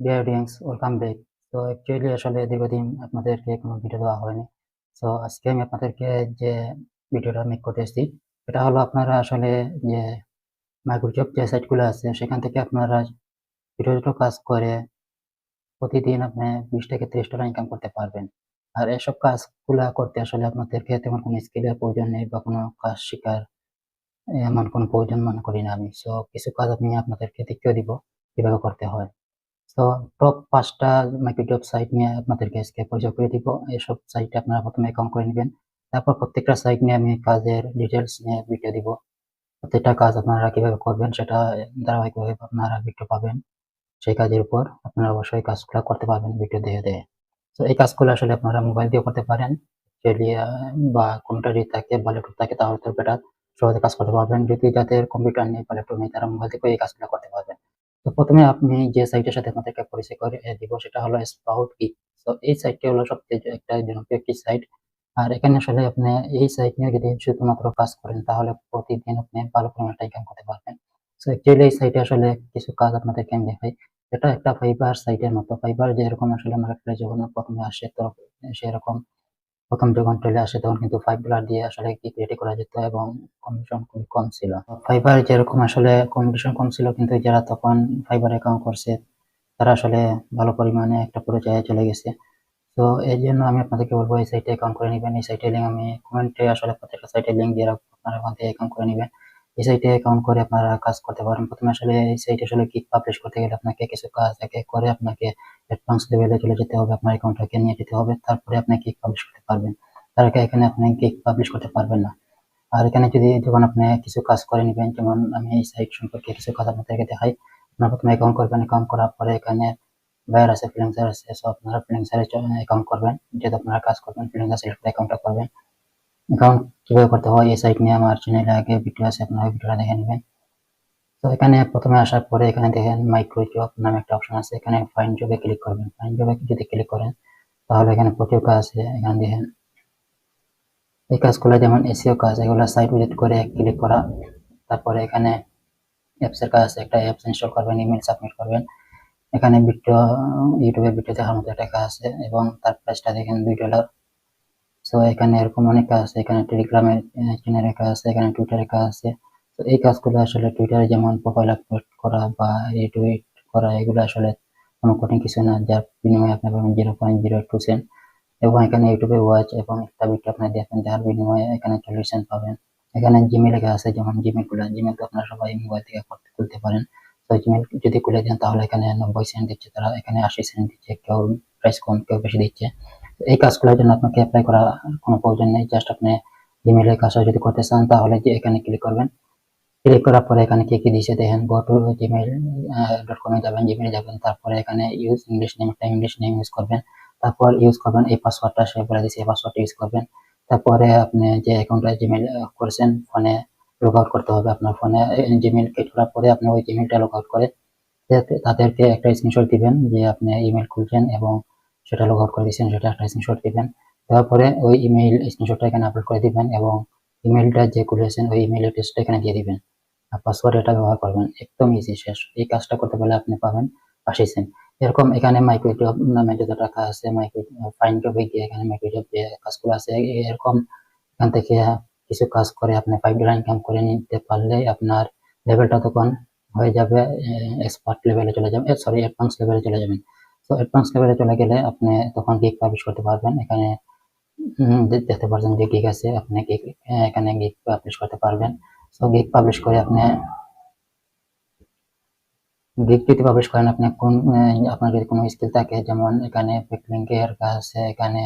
Deer audience welcome back তো actually আসলে দীর্ঘদিন আপনাদেরকে কোনো ভিডিও দেওয়া হয়নি। সো আজকে আমি আপনাদেরকে যে ভিডিওটা মেক করতে এসেছি এটা হলো আপনারা আসলে যে মাইক্রোজব যে সাইটগুলো আছে, সেখান থেকে আপনারা ছোটো ছোটো কাজ করে প্রতিদিন আপনি বিশ থেকে ত্রিশ টাকা ইনকাম করতে পারবেন। আর এসব কাজগুলো করতে আসলে আপনাদেরকে তেমন কোনো স্কিলের প্রয়োজন নেই বা কোনো কাজ শেখার এমন কোনো প্রয়োজন মনে করি না আমি। সো কিছু কাজ আমি আপনাদেরকে দেখিয়ে দিব কীভাবে করতে হয়। তো টপ পাঁচটা মাইক্রোজব সাইট নিয়ে আপনাদেরকে আজকে পরিচয় করে দিব। এসব সাইটে আপনারা প্রথমে অ্যাকাউন্ট করে নেবেন। তারপর প্রত্যেকটা সাইট নিয়ে আমি কাজের ডিটেলস নিয়ে ভিডিও দিব। প্রত্যেকটা কাজ আপনারা কীভাবে করবেন সেটা ধারাবাহিকভাবে আপনারা ভিডিও পাবেন। সেই কাজের উপর আপনারা অবশ্যই কাজগুলো করতে পারবেন ভিডিও দেখে দেয় তো এই কাজগুলো আসলে আপনারা মোবাইল দিয়ে করতে পারেন। বা কোনটা যদি থাকে, বা ল্যাপটপ থাকে, তাহলে তো বেটার সহজে কাজ করতে পারবেন। যদি যাদের কম্পিউটার নেই বা ল্যাপটপ নেই, তারা মোবাইল থেকে এই কাজগুলো করতে পারবেন। তো প্রথমে আপনি যে সাইটের সাথে আপনাদেরকে পরিচয় করে দিব, সেটা হলো স্পাউট কি তো এই সাইটটি হলো সবচেয়ে একটা জনপ্রিয় একটি সাইট আর এখানে আসলে আপনি এই সাইট নিয়ে যদি শুধুমাত্র কাজ করেন, তাহলে প্রতিদিন আপনি ভালো পরিমাণ ইনকাম করতে পারবেন। সো অ্যাকচুয়ালি এই সাইটে আসলে কিছু কাজ আপনাদেরকে আমি দেখাই। এটা একটা ফাইবার সাইটের মতো। ফাইবার যেরকম আসলে মার্কেটে যখন প্রথমে আসে, তো সেরকম প্রথম যখন চলে আসে, তখন কিন্তু ফাইভ দিয়ে আসলে কি রেডি করা যেত এবং কমিশন খুব কম ছিল। ফাইবার যেরকম আসলে কমিশন কম ছিল, কিন্তু যারা তখন ফাইবার অ্যাকাউন্ট করছে, তারা আসলে ভালো পরিমাণে একটা পর্যায়ে চলে গেছে। তো এই জন্য আমি আপনাদেরকে বলব, এই সাইটে অ্যাকাউন্ট করে নেবেন। এই সাইটের লিঙ্ক আমি কমেন্টে আসলে প্রত্যেকটা সাইটের লিঙ্ক দিয়ে রাখব। আপনারা ওখান থেকে অ্যাকাউন্ট করে নেবেন। এই সাইটে অ্যাকাউন্ট করে আপনারা কাজ করতে পারেন। প্রথমে আসলে এই সাইটে আসলে কিক পাবলিশ করতে গেলে আপনাকে কিছু কাজ একে করে আপনাকে অ্যাডভান্স লেভেলে চলে যেতে হবে, আপনার অ্যাকাউন্টটাকে নিয়ে যেতে হবে, তারপরে আপনি কিক পাবলিশ করতে পারবেন। তার আগে এখানে আপনি কিক পাবলিশ করতে পারবেন না। আর এখানে যদি যখন আপনি কিছু কাজ করে নেবেন, যেমন আমি এই সাইট সম্পর্কে কিছু কাজ আপনাদেরকে দেখাই। আপনার প্রথমে অ্যাকাউন্ট করবেন অ্যাকাউন্ট করার পরে এখানে বায়ার আছে ফ্রিল্যান্সার আছে সো আপনারা ফ্রিল্যান্সারে অ্যাকাউন্ট করবেন। যেহেতু আপনারা কাজ করবেন ফ্রিল্যান্সার সিলেক্ট অ্যাকাউন্টটা করবেন। অ্যাকাউন্ট কীভাবে করতে হয়, এই সাইট নিয়ে আমার চ্যানেলে আগে ভিডিও আছে, আপনারা ভিডিওটা দেখে নেবেন। তো এখানে প্রথমে আসার পরে এখানে দেখেন মাইক্রো জব নামে একটা অপশন আছে, এখানে ফাইন জবে ক্লিক করবেন। ফাইন জবে যদি ক্লিক করেন, তাহলে এখানে প্রচুর কাজ আছে। এখানে দেখেন, এই কাজগুলো যেমন এসিও কাজ, এগুলো সাইট ভিজিট করে ক্লিক করা। তারপরে এখানে অ্যাপসের কাজ আছে, একটা অ্যাপস ইনস্টল করবেন ইমেল সাবমিট করবেন। এখানে ভিডিও ইউটিউবের ভিডিও দেখার মতো একটা কাজ আছে এবং তার প্রাইসটা দেখেন দুই ডলার সো এখানে এরকম অনেক কাজ আছে। এখানে টেলিগ্রামের চ্যানেলের কাজ আছে, এখানে টুইটারের কাজ আছে। তো এই কাজগুলো আসলে টুইটারে যেমন প্রোফাইল আপলোড করা বা রিটুইট করা, এগুলো আসলে কোনো কঠিন কিছু না। যার বিনিময়ে আপনি পাবেন zero point zero two cent এবং এখানে ইউটিউবে ওয়াচ এবং একটা ভিডিও আপনি দেখেন যার বিনিময়ে এখানে চল্লিশ সেন্ট পাবেন। এখানে জিমেল লেখা আছে, যেমন জিমেল খুলে। জিমেল তো আপনারা সবাই মোবাইল থেকে করতে খুলতে পারেন। তো জিমেল যদি খুলে দেন, তাহলে এখানে নব্বই সেন্ট দিচ্ছে তারা। এখানে আশি সেন্ট দিচ্ছে, কেউ প্রাইস কম, কেউ বেশি দিচ্ছে। এই কাজগুলোর জন্য আপনাকে অ্যাপ্লাই করা কোনো প্রয়োজন নেই। জাস্ট আপনি জিমেলের কাজটা যদি করতে চান, তাহলে যে এখানে ক্লিক করবেন। ক্লিক করার পরে এখানে কি কি দিচ্ছে দেখেন গো টু জিমেল ডট কমে যাবেন জিমেলে যাবেন, তারপরে এখানে ইউজ ইংলিশ নেম একটা ইংলিশ নেম ইউজ করবেন। তারপর ইউজ করবেন, এই পাসওয়ার্ডটা সে বলে দিচ্ছে এই পাসওয়ার্ডটা ইউজ করবেন। তারপরে আপনি যে অ্যাকাউন্টে জিমেল করেছেন ফোনে লগ আউট করতে হবে। আপনার ফোনে জিমেল ক্রিয়েট করার পরে আপনি ওই জিমেলটা লগ আউট করে তাদেরকে একটা স্ক্রিনশট দিবেন যে আপনি ইমেল খুলছেন এবং সেটা লগ আউট করে দিচ্ছেন সেটা একটা স্ক্রিনশট দিবেন। দেওয়ার পরে ওই ইমেইল স্ক্রিনশটটা এখানে আপলোড করে দিবেন এবং ইমেলটা যে খুলেছেন, ওই ইমেল অ্যাড্রেসটা এখানে দিয়ে দিবেন। আর পাসওয়ার্ড এটা ব্যবহার করবেন, একদম ইজি শেষ। এই কাজটা করতে পারলে আপনি পাবেন আশি এরকম এখানে মাইক্রোজব নামে যত টাকা আছে মাইক্রো ফাইন জবে গিয়ে এখানে মাইক্রোজব যে কাজগুলো আছে, এরকম এখান থেকে কিছু কাজ করে আপনি ফাইভ ডলার ইনকাম করে নিতে পারলে আপনার লেভেলটা তখন হয়ে যাবে এক্সপার্ট লেভেলে চলে যাবেন সরি অ্যাডভান্স লেভেলে চলে যাবেন। তো অ্যাডভান্স লেভেলে চলে গেলে আপনি তখন গিগ পাবলিশ করতে পারবেন। এখানে দেখতে পারছেন যে গিগ আছে, আপনি গিগ এখানে গিগ পাবলিশ করতে পারবেন। সো গিগ পাবলিশ করে আপনি গিগ যদি পাবলিশ করেন, আপনি কোন আপনার যদি কোনো স্কিল থাকে, যেমন এখানে ব্যাকলিঙ্কের কাজ আছে, এখানে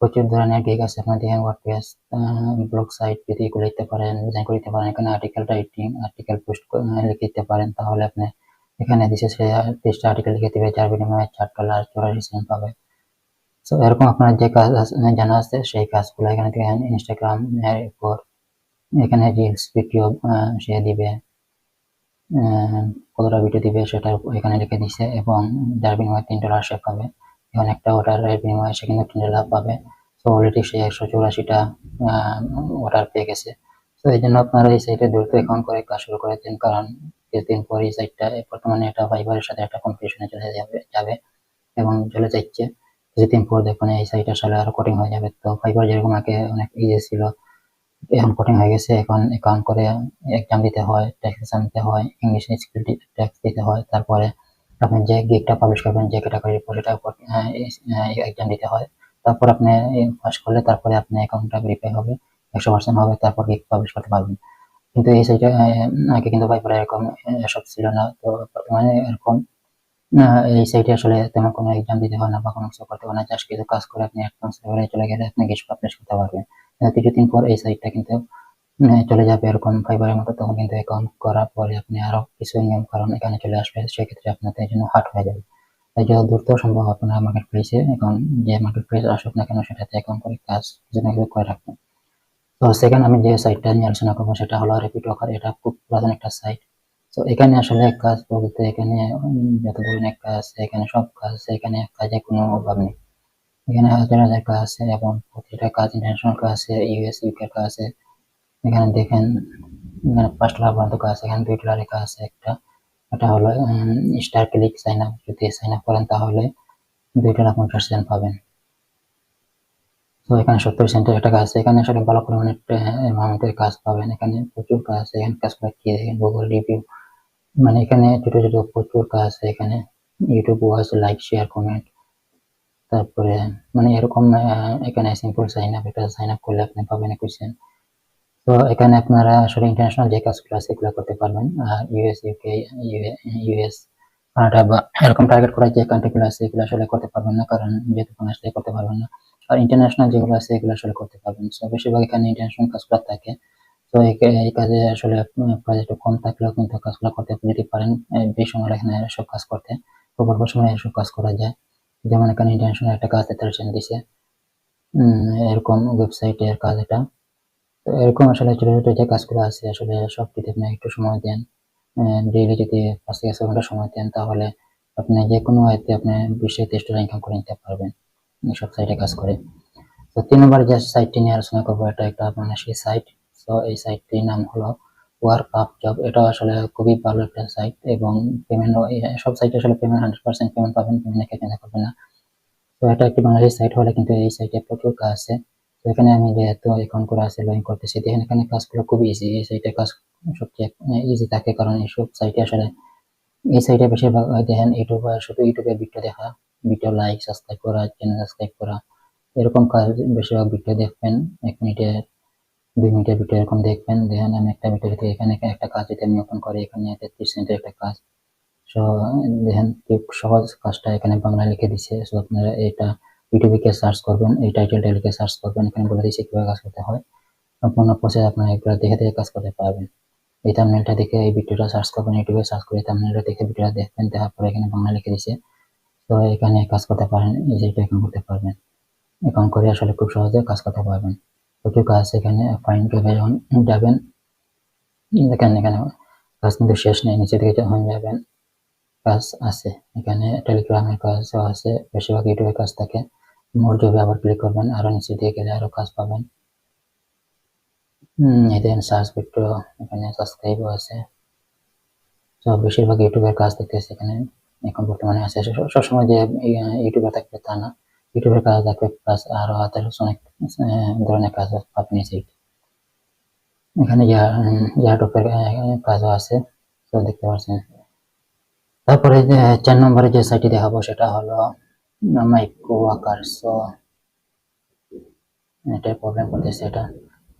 প্রচুর ধরনের গিগ আছে আপনার দেখেন ওয়ার্ডপ্রেস ব্লগ সাইট যদি এগুলো লিখতে পারেন ডিজাইন করে দিতে পারেন, এখানে আর্টিকেল রাইটিং আর্টিকেল পোস্ট লিখে দিতে পারেন, তাহলে আপনি এখানে সে তেইশটা আর্টিকেল লিখে দিবে, যার বিনিময়ে চার ডলার চৌরাশি সেন্ট পাবে। সো এরকম আপনার যে কাজ জানা আছে, সেই কাজগুলো এখানে ইনস্টাগ্রাম এর উপর। এখানে রিলস ভিডিও সে দিবে। কতটা ভিডিও দিবে সেটা এখানে লিখে দিছে এবং যার বিনিময়ে তিন ডলার সে পাবে। এবং একটা অর্ডারের বিনিময়ে সে কিন্তু তিন ডলার পাবে। সো অলরেডি সে একশো চৌরাশিটা অর্ডার পেয়ে গেছে। তো এই জন্য আপনারা এই সাইটে দ্রুত অ্যাকাউন্ট করে কাজ শুরু করে দিন। কারণ কিছুদিন পর এই সাইটটা বর্তমানে এটা ফাইবারের সাথে একটা কম্পিটিশনে চলে যাবে যাবে এবং চলে যাচ্ছে। কিছুদিন পর দেখুন এই সাইট আসলে আরও কঠিন হয়ে যাবে। তো ফাইবার যেরকম আগে অনেক ইজি ছিল, এখন কঠিন হয়ে গেছে। এখন অ্যাকাউন্ট করে এক্সাম দিতে হয় ট্যাক্স দিতে হয় ইংলিশ স্কিল ট্যাক্স দিতে হয়, তারপরে আপনি যে গিকটা পাবলিশ করবেন, যে ক্যাটাগরির উপর সেটা এক্সাম দিতে হয়। তারপর আপনি পাস করলে তারপরে আপনি অ্যাকাউন্টটা ভেরিফাই হবে। একশো পার্সেন্ট হবে তারপর গিক পাবলিশ করতে পারবেন? কিন্তু এই সাইটে আগে কিন্তু ভাইপারে এরকম এসব ছিল না। তো বর্তমানে এরকম এই সাইটে আসলে তেমন কোনো এক্সাম দিতে হয় না বা কোনো কিছু করতে হয় না। জাস্ট কিছু কাজ করে আপনি অ্যাডভান্স লেভেলে চলে গেলে আপনি গেস্ট পাবলিশ করতে পারবেন। কিছুদিন পর এই সাইটটা কিন্তু চলে যাবে এরকম ফাইবারের মতো। তখন কিন্তু অ্যাকাউন্ট করার পরে আপনি আরও কিছু নিয়ম কারণ এখানে চলে আসবে, সেক্ষেত্রে আপনাদের জন্য হার্ড হয়ে যাবে। তাই যত দ্রুত সম্ভব আপনারা মার্কেট প্লেসে এখন যে মার্কেট প্লেস আসুক না কেন, সেটাতে অ্যাকাউন্ট করে কাজ কিছু করে রাখবেন। তো সেখানে আমি যে সাইটটা নিয়ে আলোচনা করব সেটা হলো রেপিড ওয়াকার এটা খুব পুরাতন একটা সাইট তো এখানে আসলে কাজ বলতে এখানে যত ধরনের কাজ আছে, এখানে সব কাজ আছে, এখানে কাজে কোনো অভাব নেই। এখানে হাজার হাজার কাজ আছে এবং প্রতিটা কাজ ইন্টারন্যাশনাল কাজ আছে ইউএস ইউকে কাজ আছে। এখানে দেখেন, এখানে পাঁচ ডলার পর্যন্ত কাজ আছে, এখানে দুই ডলারের কাজ আছে, একটা এটা হলো স্টার ক্লিক সাইন আপ যদি সাইন আপ করেন তাহলে দুই ডলার পঞ্চাশ সেন্ট পাবেন। তো এখানে সত্তর সেন্টের একটা কাজ আছে। এখানে আসলে ভালো পরিমাণে অ্যামাউন্টের কাজ পাবেন। এখানে প্রচুর কাজ আছে। এখানে কাজ করে কি দেখেন? গুগল রিভিউ মানে এখানে ছোট ছোট প্রচুর কাজ আছে এখানে। YouTube watch like share comment তারপরে মানে এরকম এখানে সিম্পল সাইন আপ এটা সাইন আপ করলে আপনি পাবেন কোয়েশ্চেন তো এখানে আপনারা আসলে ইন্টারন্যাশনাল যে কাজগুলো আছে, এগুলো করতে পারবেন। আর ইউএস ইউকে ইউএস বা এরকম টার্গেট করা যে কান্ট্রিগুলো আছে, এগুলো আসলে করতে পারবেন না, কারণ যেহেতু বাংলাদেশে করতে পারবেন না। আর ইন্টারন্যাশনাল যেগুলো আছে, এগুলো আসলে করতে পারবেন। সো বেশিরভাগ এখানে ইন্টারন্যাশনাল কাজগুলো থাকে। তো এই কাজে আসলে প্রজেক্ট কম থাকলেও কিন্তু কাজগুলো করতে যদি পারেন বেশি সময় এখানে সব কাজ করতে। খুব অল্প সময় এসব কাজ করা যায়। যেমন এখানে ইন্টারন্যাশনাল একটা কাজ তেতাল্লিশ দিছে। এরকম ওয়েবসাইটের কাজ এটা। তো এরকম আসলে ছোট ছোট যে কাজগুলো আছে, আসলে সবটিতে আপনি একটু সময় দেন ডেইলি যদি পাঁচ থেকে ছয় ঘণ্টা সময় দেন তাহলে আপনি যে কোনো আয়তে আপনি বিশে তেইশ ডলার ইনকাম করে নিতে পারবেন সব সাইটে কাজ করে তো তিন নম্বর যে সাইটটি নিয়ে আলোচনা করব এটা একটা আপনার সেই সাইট তো এই সাইটটির নাম হলো ওয়ার্ক আপ জব এটা আসলে খুবই ভালো একটা সাইট এবং পেমেন্ট সব সাইটে আসলে পেমেন্ট হান্ড্রেড পার্সেন্ট পেমেন্ট পাবেন পেমেন্ট চিন্তা করবেন না তো এটা একটি বাংলাদেশ সাইট হলে কিন্তু এই সাইটে প্রচুর কাজ আছে তো এখানে আমি যেহেতু অ্যাকাউন্ট করে আছে লগ করতেছি দেখেন এখানে কাজগুলো খুব ইজি এই সাইটে কাজ সবচেয়ে ইজি থাকে কারণ এইসব সাইটে আসলে, এই সাইটে বেশিরভাগ দেখেন ইউটিউব শুধু ইউটিউবে ভিডিও দেখা ভিডিও লাইক সাবস্ক্রাইব করা চ্যানেল সাবস্ক্রাইব করা, এরকম কাজ বেশিরভাগ ভিডিও দেখবেন, এক মিনিটে দুই মিনিটের ভিডিও এরকম দেখবেন, দেখেন আমি একটা ভিডিও থেকে এখানে একটা কাজ যদি আমি ওপেন করি, এখানে তেত্রিশ সেন্টের একটা কাজ, সো, দেখেন খুব সহজ কাজটা এখানে বাংলায় লিখে দিছে, সো আপনারা এটা ইউটিউবে কে সার্চ করবেন, এই টাইটেলটা লিখে সার্চ করবেন, এখানে বলে দিচ্ছে কীভাবে কাজ করতে হয়, সম্পূর্ণ প্রসেস আপনারা এগুলো দেখে দেখে কাজ করতে পারবেন। এই থামনেলটা দেখে এই ভিডিওটা সার্চ করবেন ইউটিউবে সার্চ করে থামনেলটা দেখে ভিডিওটা দেখবেন, দেখার পরে এখানে বাংলা লিখে দিছে। তো এখানে কাজ করতে পারেন ইজিটা এখানে করতে পারবেন। এখন করে আসলে খুব সহজে কাজ করতে পারবেন। প্রচুর কাজ এখানে? ফাইন ট্যাবে যখন যাবেন। দেখেন এখানে কাজ কিন্তু শেষ নেই নিচে দিকে যখন যাবেন, কাজ আছে। এখানে টেলিগ্রামের কাজও আছে, বেশিরভাগ ইউটিউবের কাজ থাকে। মোর জবে আবার ক্লিক করবেন, আরও নিচে দিয়ে গেলে আরও কাজ পাবেন। এদের সার্চ ভিডিও এখানে সাবস্ক্রাইবও আছে। তো বেশিরভাগ ইউটিউবের কাজ দেখতেছে এখানে। এখন বর্তমানে আছে। সবসময় যে ইউটিউবে থাকবে তা না। ইউটিউবের কাজ থাকবে প্লাস আরও হাতের অনেক ধরনের কাজ এই এখানে ইয়ারটপের কাজও আছে, তো দেখতে পাচ্ছেন। তারপরে চার নম্বরে যে সাইটটি দেখাবো, সেটা হলো মাইক্রো ওয়াকার সো। এটা প্রবলেম করতেছে এটা।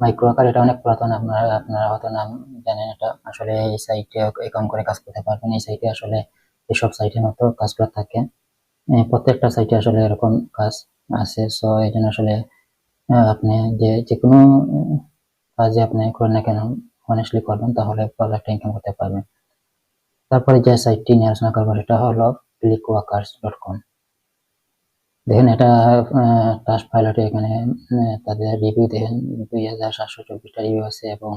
মাইক্রো ওয়াকার এটা অনেক পুরাতন, আপনারা আপনারা হয়তো নাম জানেন এটা। আসলে এই সাইটে অ্যাকাউন্ট করে কাজ করতে পারবেন। এই সাইটে আসলে এসব সাইটের মতো কাজগুলো থাকে। প্রত্যেকটা সাইটে আসলে এরকম কাজ আছে। সো এই জন্য আসলে আপনি যে যে কোনো কাজে আপনি করেন না কেন অনেস্টলি করবেন, তাহলে ভালো একটা ইনকাম করতে পারবেন। তারপরে যে সাইটটি নিয়ে আলোচনা করব, সেটা হলো ক্লিক ওয়াকার্স ডট কম দেখেন এটা টাস্ক পাইলটে এখানে তাদের রিভিউ দেখেন, দুই হাজার সাতশো চব্বিশটা রিভিউ আছে এবং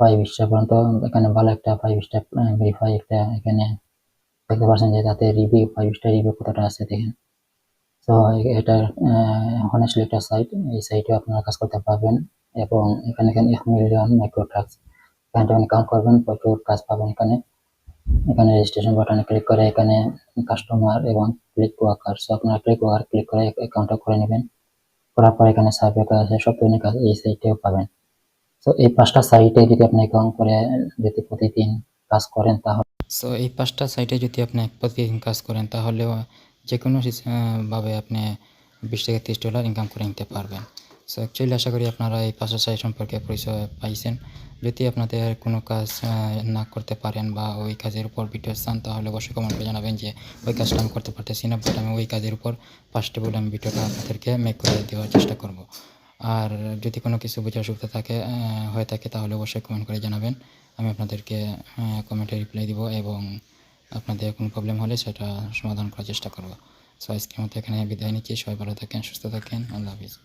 ফাইভ স্টার পর্যন্ত এখানে ভালো একটা ফাইভ স্টার ভেরিফাই একটা এখানে দেখতে পাচ্ছেন যে তাতে রিভিউ ফাইভ স্টার রিভিউ কতটা আছে দেখেন। তো এটা হনেস্টলি একটা সাইট এই সাইটে আপনারা কাজ করতে পারবেন এবং এখানে এখানে এক মিলিয়ন মাইক্রো ট্রাক্স এখানে করবেন প্রচুর কাজ পাবেন এখানে। এখানে রেজিস্ট্রেশন বাটনে ক্লিক করে এখানে কাস্টমার এবং ক্লিক ওয়ার্কার সো আপনারা ক্লিক ওয়ার্কার ক্লিক করে অ্যাকাউন্টটা করে নেবেন। করার পর এখানে সার্ভে কাজ আছে, সব ধরনের কাজ এই সাইটেও পাবেন। তো এই পাঁচটা সাইটে যদি আপনি অ্যাকাউন্ট করে যদি প্রতিদিন কাজ করেন তাহলে সো এই পাঁচটা সাইটে যদি আপনি প্রতিদিন কাজ করেন তাহলেও যে কোনো ভাবে আপনি বিশ থেকে তিরিশ ডলার ইনকাম করে নিতে পারবেন। সো অ্যাকচুয়ালি আশা করি আপনারা এই পাঁচটা সাইট সম্পর্কে পরিচয় পাইছেন। যদি আপনাদের কোনো কাজ না করতে পারেন বা ওই কাজের উপর ভিডিও চান, তাহলে অবশ্যই কমেন্ট করে জানাবেন যে, ওই কাজটা আমি করতে পারতেছি না বাট আমি ওই কাজের উপর ফার্স্টে বলে আমি ভিডিওটা আপনাদেরকে মেক করে দেওয়ার চেষ্টা করব। আর যদি কোনো কিছু বোঝার অসুবিধা থাকে হয়ে থাকে, তাহলে অবশ্যই কমেন্ট করে জানাবেন। আমি আপনাদেরকে কমেন্টে রিপ্লাই দিব এবং আপনাদের কোনো প্রবলেম হলে সেটা সমাধান করার চেষ্টা করব। সো আজকের মতো এখানে বিদায় নিচ্ছি। সবাই ভালো থাকেন, সুস্থ থাকেন। আল্লাহ হাফিজ।